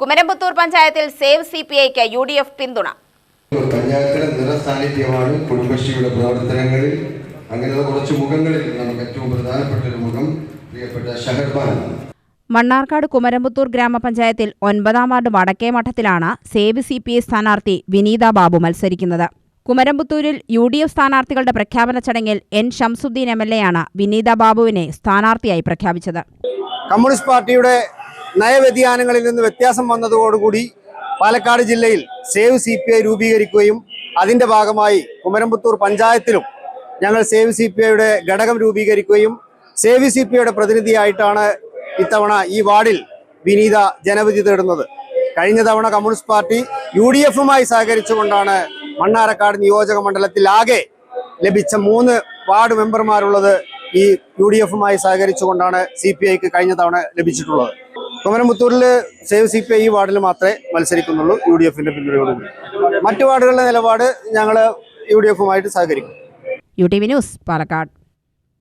കുമരംപുത്തൂർ പഞ്ചായത്തിൽ save C P ഐക്ക് U D F പിന്തുണ. പഞ്ചായത്തിലെ നിറസാന്നിധ്യമാണ് കുടുംബശ്രീയുടെ പ്രവർത്തനങ്ങളിൽ. അങ്ങനെയുള്ള കുറച്ച് മുഖങ്ങളിൽ നമുക്ക് ഏറ്റവും പ്രധാനപ്പെട്ട ഒരു മുഖം പ്രിയപ്പെട്ട ഷഹർബാൻ മണ്ണാർക്കാട് കുമരമ്പത്തൂർ ഗ്രാമപഞ്ചായത്തിൽ ഒൻപതാം വാർഡ് വടക്കേ മഠത്തിലാണ് സേവ് സി പി ഐ സ്ഥാനാർത്ഥി വിനീത ബാബു മത്സരിക്കുന്നത്. കുമരമ്പത്തൂരിൽ യു ഡി എഫ് സ്ഥാനാർത്ഥികളുടെ പ്രഖ്യാപന ചടങ്ങിൽ എൻ ഷംസുദ്ദീൻ എം എൽ എയാണ് വിനീത ബാബുവിനെ സ്ഥാനാർത്ഥിയായി പ്രഖ്യാപിച്ചത്. കമ്മ്യൂണിസ്റ്റ് പാർട്ടിയുടെ നയവ്യതിയാനങ്ങളിൽ നിന്ന് വ്യത്യാസം വന്നതോടുകൂടി പാലക്കാട് ജില്ലയിൽ സേവ് സി പി ഐ രൂപീകരിക്കുകയും അതിന്റെ ഭാഗമായി കുമരമ്പത്തൂർ പഞ്ചായത്തിലും ഞങ്ങൾ സേവ് സി പി ഐയുടെ ഘടകം രൂപീകരിക്കുകയും സേവ് സി പി ഐയുടെ പ്രതിനിധിയായിട്ടാണ് ഇത്തവണ ഈ വാർഡിൽ വിനീത ജനവിധി തേടുന്നത്. കഴിഞ്ഞ തവണ കമ്മ്യൂണിസ്റ്റ് പാർട്ടി യു ഡി എഫുമായി സഹകരിച്ചുകൊണ്ടാണ് മണ്ണാരക്കാട് നിയോജക മണ്ഡലത്തിൽ ആകെ ലഭിച്ച മൂന്ന് വാർഡ് മെമ്പർമാരുള്ളത് ഈ യു ഡി എഫുമായി സഹകരിച്ചുകൊണ്ടാണ് സി പി ഐക്ക് കഴിഞ്ഞ തവണ ലഭിച്ചിട്ടുള്ളത്. കുമരമുത്തൂരിൽ സേവ് സി പി ഐ വാർഡിൽ മാത്രമേ മത്സരിക്കുന്നുള്ളൂ യു ഡി എഫിന്റെ പിന്തുണയോടുകൂടി മറ്റു വാർഡുകളുടെ നിലപാട് ഞങ്ങൾ യു ഡി എഫുമായിട്ട് സഹകരിക്കും. U T V news Palakkad.